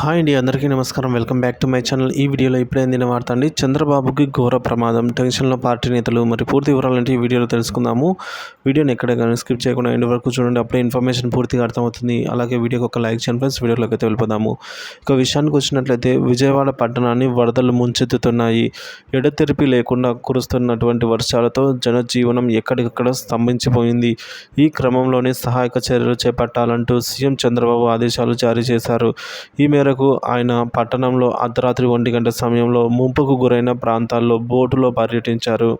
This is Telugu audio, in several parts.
హాయ్ అండి అందరికీ నమస్కారం. Welcome back to my channel. ఈ వీడియోలో ఇప్పుడే అందిన వార్త అండి. చంద్రబాబుకి ఘోర ప్రమాదం. టెన్షన్లో పార్టీ నేతలు మరి పూర్తి వివరాలంటే ఈ వీడియోలో తెలుసుకుందాము. వీడియోని ఎక్కడ కానీ స్కిప్ చేయకుండా ఎండ్ వరకు చూడండి. అప్పుడే ఇన్ఫర్మేషన్ పూర్తిగా అర్థమవుతుంది. అలాగే వీడియోకి ఒక లైక్ చేయండి ఫ్రెండ్స్ వీడియోలోకి అయితే వెళ్ళిపోదాము. ఇక విషయానికి వచ్చినట్లయితే విజయవాడ పట్టణాన్ని వరదలు ముంచెత్తుతున్నాయి. ఎడతెరిపి లేకుండా కురుస్తున్నటువంటి వర్షాలతో జనజీవనం ఎక్కడికక్కడ స్తంభించిపోయింది. ఈ క్రమంలోనే సహాయక చర్యలు చేపట్టాలంటూ సీఎం చంద్రబాబు ఆదేశాలు జారీ చేశారు. ఈ మేరకు ఆయన పట్టణంలో అర్ధరాత్రి ఒంటి గంట సమయంలో ముంపుకు గురైన ప్రాంతాల్లో బోటులో పర్యటించారు.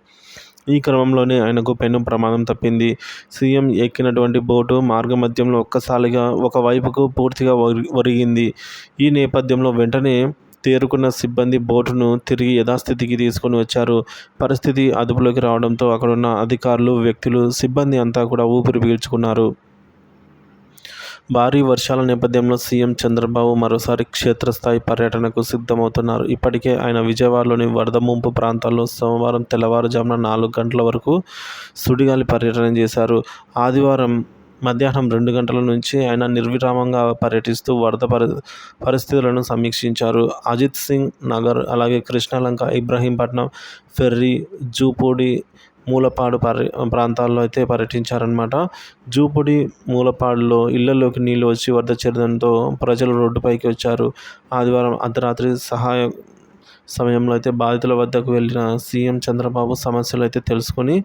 ఈ క్రమంలోనే ఆయనకు పెను ప్రమాదం తప్పింది. సీఎం ఎక్కినటువంటి బోటు మార్గమధ్యంలో ఒక్కసారిగా ఒకవైపుకు పూర్తిగా ఒరిగింది. ఈ నేపథ్యంలో వెంటనే తేరుకున్న సిబ్బంది బోటును తిరిగి యథాస్థితికి తీసుకొని వచ్చారు. పరిస్థితి అదుపులోకి రావడంతో అక్కడున్న అధికారులు వ్యక్తులు సిబ్బంది అంతా కూడా ఊపిరి పీల్చుకున్నారు. భారీ వర్షాల నేపథ్యంలో సీఎం చంద్రబాబు మరోసారి క్షేత్రస్థాయి పర్యటనకు సిద్ధమవుతున్నారు. ఇప్పటికే ఆయన విజయవాడలోని వరద ముంపు ప్రాంతాల్లో సోమవారం తెల్లవారుజామున నాలుగు గంటల వరకు సుడిగాలి పర్యటన చేశారు. ఆదివారం మధ్యాహ్నం రెండు గంటల నుంచి ఆయన నిర్విరామంగా పర్యటిస్తూ వరద పరి పరిస్థితులను సమీక్షించారు. అజిత్ సింగ్ నగర్ అలాగే కృష్ణలంక ఇబ్రహీంపట్నం ఫెర్రీ జూపూడి మూలపాడు పర్య ప్రాంతాల్లో అయితే పర్యటించారనమాట జూపుడి మూలపాడులో ఇళ్ళలోకి నీళ్ళు వచ్చి వరద చేరడంతో ప్రజలు రోడ్డుపైకి వచ్చారు. ఆదివారం అర్ధరాత్రి సహాయ సమయంలో అయితే బాధితుల వద్దకు వెళ్ళిన సీఎం చంద్రబాబు సమస్యలు అయితే తెలుసుకొని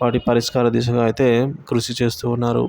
వాటి పరిష్కార దిశగా అయితే కృషి చేస్తూ ఉన్నారు.